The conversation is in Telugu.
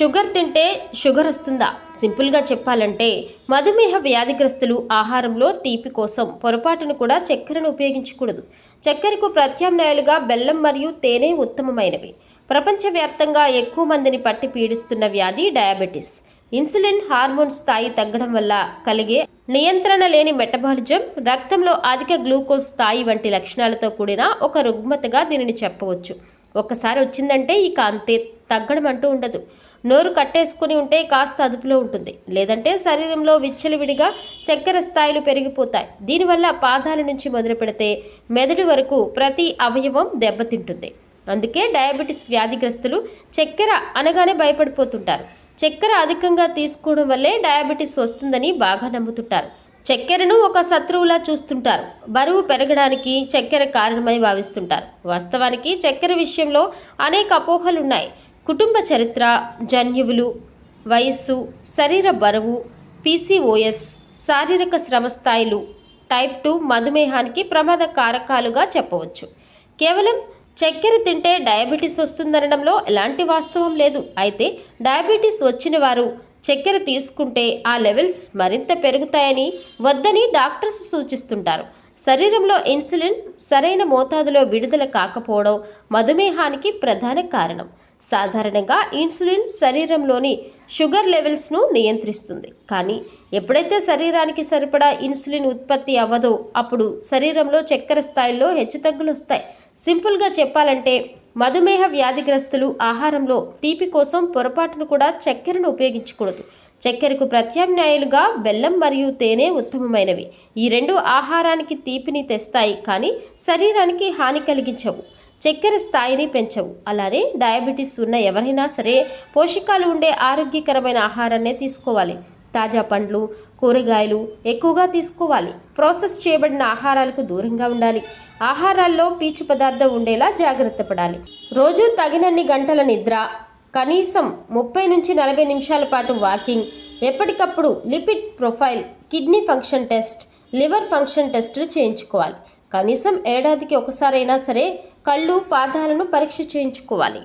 షుగర్ తింటే షుగర్ వస్తుందా? సింపుల్గా చెప్పాలంటే మధుమేహ వ్యాధిగ్రస్తులు ఆహారంలో తీపి కోసం పొరపాటును కూడా చక్కెరను ఉపయోగించకూడదు. చక్కెరకు ప్రత్యామ్నాయాలుగా బెల్లం మరియు తేనె ఉత్తమమైనవి. ప్రపంచవ్యాప్తంగా ఎక్కువ మందిని పట్టి పీడిస్తున్న వ్యాధి డయాబెటిస్. ఇన్సులిన్ హార్మోన్ స్థాయి తగ్గడం వల్ల కలిగే నియంత్రణ లేని మెటబాలిజం రక్తంలో అధిక గ్లూకోజ్ స్థాయి వంటి లక్షణాలతో కూడిన ఒక రుగ్మతగా దీనిని చెప్పవచ్చు. ఒక్కసారి వచ్చిందంటే ఇక అంతే. తగ్గడం అంటూ ఉండదు. నోరు కట్టేసుకుని ఉంటే కాస్త అదుపులో ఉంటుంది. లేదంటే శరీరంలో విచ్చలవిడిగా చక్కెర స్థాయిలు పెరిగిపోతాయి. దీనివల్ల పాదాల నుంచి మొదలు పెడితే మెదడు వరకు ప్రతి అవయవం దెబ్బతింటుంది. అందుకే డయాబెటిస్ వ్యాధిగ్రస్తులు చక్కెర అనగానే భయపడిపోతుంటారు. చక్కెర అధికంగా తీసుకోవడం వల్లే డయాబెటిస్ వస్తుందని బాగా నమ్ముతుంటారు. చక్కెరను ఒక శత్రువులా చూస్తుంటారు. బరువు పెరగడానికి చక్కెర కారణమని భావిస్తుంటారు. వాస్తవానికి చక్కెర విషయంలో అనేక అపోహలు ఉన్నాయి కుటుంబ చరిత్ర జన్యువులు వయస్సు శరీర బరువు పీసీఓఎస్ శారీరక శ్రమ స్థాయిలు టైప్ టూ మధుమేహానికి ప్రమాద కారకాలుగా చెప్పవచ్చు. కేవలం చక్కెర తింటే డయాబెటీస్ వస్తుందనడంలో ఎలాంటి వాస్తవం లేదు. అయితే డయాబెటీస్ వచ్చిన వారు చక్కెర తీసుకుంటే ఆ లెవెల్స్ మరింత పెరుగుతాయని వద్దని డాక్టర్స్ సూచిస్తుంటారు. శరీరంలో ఇన్సులిన్ సరైన మోతాదులో విడుదల కాకపోవడం మధుమేహానికి ప్రధాన కారణం. సాధారణంగా ఇన్సులిన్ శరీరంలోని షుగర్ లెవెల్స్ను నియంత్రిస్తుంది. కానీ ఎప్పుడైతే శరీరానికి సరిపడా ఇన్సులిన్ ఉత్పత్తి అవ్వదో అప్పుడు శరీరంలో చక్కెర స్థాయిల్లో హెచ్చుతగ్గులు వస్తాయి. సింపుల్గా చెప్పాలంటే మధుమేహ వ్యాధిగ్రస్తులు ఆహారంలో తీపి కోసం పొరపాటును కూడా చక్కెరను ఉపయోగించకూడదు. చక్కెరకు ప్రత్యామ్నాయాలుగా బెల్లం మరియు తేనె ఉత్తమమైనవి. ఈ రెండు ఆహారానికి తీపిని తెస్తాయి కానీ శరీరానికి హాని కలిగించవు. చక్కెర స్థాయిని పెంచవు. అలానే డయాబెటీస్ ఉన్న ఎవరైనా సరే పోషకాలు ఉండే ఆరోగ్యకరమైన ఆహారాన్నే తీసుకోవాలి. తాజా పండ్లు కూరగాయలు ఎక్కువగా తీసుకోవాలి. ప్రాసెస్ చేయబడిన ఆహారాలకు దూరంగా ఉండాలి. ఆహారాల్లో పీచు పదార్థం ఉండేలా జాగ్రత్త పడాలి. రోజు తగినన్ని గంటల నిద్ర కనీసం ముప్పై నుంచి నలభై నిమిషాల పాటు వాకింగ్ ఎప్పటికప్పుడు lipid profile kidney function test liver function టెస్టులు చేయించుకోవాలి. కనీసం ఏడాదికి ఒకసారైనా సరే కళ్ళు పాదాలను పరీక్ష చేయించుకోవాలి.